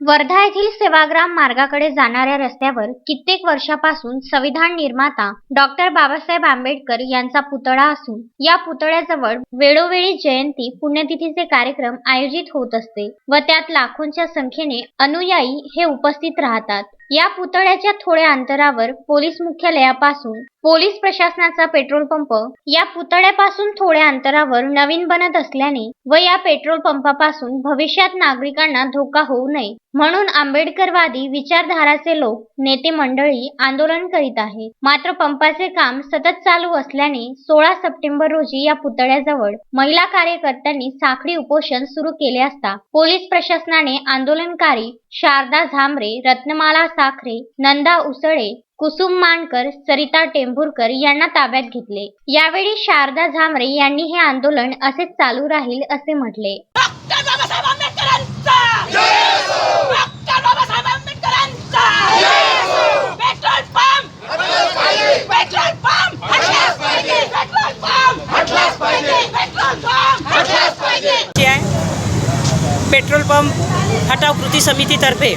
वर्धा येथील सेवाग्राम मार्गाकडे जाणाऱ्या रस्त्यावर कित्येक वर्षापासून संविधान निर्माता डॉक्टर बाबासाहेब आंबेडकर यांचा पुतळा असून या पुतळ्याजवळ वेळोवेळी जयंती पुण्यतिथीचे कार्यक्रम आयोजित होत असते व त्यात लाखोंच्या संख्येने अनुयायी हे उपस्थित राहतात. या पुतळ्याच्या थोड्या अंतरावर पोलीस मुख्यालयापासून पोलीस प्रशासनाचा पेट्रोल पंप या पुतळ्यापासून थोड्या अंतरावर नवीन बनत असल्याने व या पेट्रोल पंपापासून भविष्यात नागरिकांना धोका होऊ नये म्हणून आंबेडकरवादी विचारधाराचे लोक नेते मंडळी आंदोलन करीत आहेत. मात्र पंपाचे काम सतत चालू असल्याने सोळा सप्टेंबर रोजी या पुतळ्याजवळ महिला कार्यकर्त्यांनी साखळी उपोषण सुरू केले असता पोलीस प्रशासनाने आंदोलनकारी शारदा झांबरे रत्नमाला साखरे नंदा उसळे कुसुम मानकर सरिता टेंभुरकर यांना ताब्यात घेतले. यावेळी शारदा झांबरे यांनी हे आंदोलन असेच चालू राहील असे म्हटले. डॉक्टर बाबासाहेब आंबेडकरांचा! डॉक्टर बाबासाहेब आंबेडकरांचा! Petrol pump! Petrol pump! हटलाच पाहिजे! Petrol pump! हटलाच पाहिजे! Petrol pump! हटलाच पाहिजे! ची आहे. पेट्रोल पंप हटाव कृती समितीतर्फे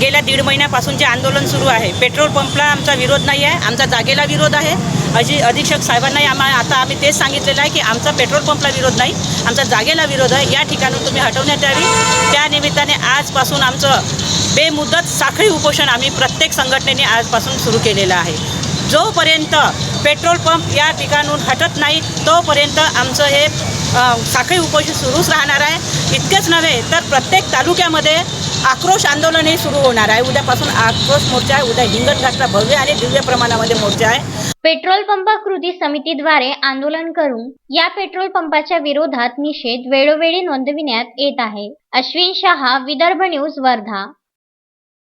गेल्या दीड महिन्यापासून जे आंदोलन सुरू आहे पेट्रोल पंपला आमचा विरोध नाही आहे आमचा जागेला विरोध आहे. अजी अधीक्षक साहेबांनाही आम्हा आता आम्ही तेच सांगितलेलं आहे की आमचा पेट्रोल पंपला विरोध नाही आमचा जागेला विरोध आहे. या ठिकाणून तुम्ही हटवण्यात यावी. त्या निमित्ताने आजपासून आमचं बेमुदत साखळी उपोषण आम्ही प्रत्येक संघटनेने आजपासून सुरू केलेलं आहे. जोपर्यंत पेट्रोल पंप या ठिकाणून हटत नाही तोपर्यंत आमचं हे साखळी उपोषण सुरूच राहणार आहे. इतकेच नव्हे तर प्रत्येक तालुक्यामध्ये आक्रोश आंदोलनही सुरू होणार आहे. उद्यापासून आक्रोश मोर्चा आहे उद्या हिंगणघाटला भव्य आणि दिव्य प्रमाणामध्ये मोर्चा आहे. पेट्रोल पंप कृती समितीद्वारे आंदोलन करून या पेट्रोल पंपाच्या विरोधात निषेध वेळोवेळी नोंदविण्यात येत आहे. अश्विन शहा विदर्भ न्यूज वर्धा.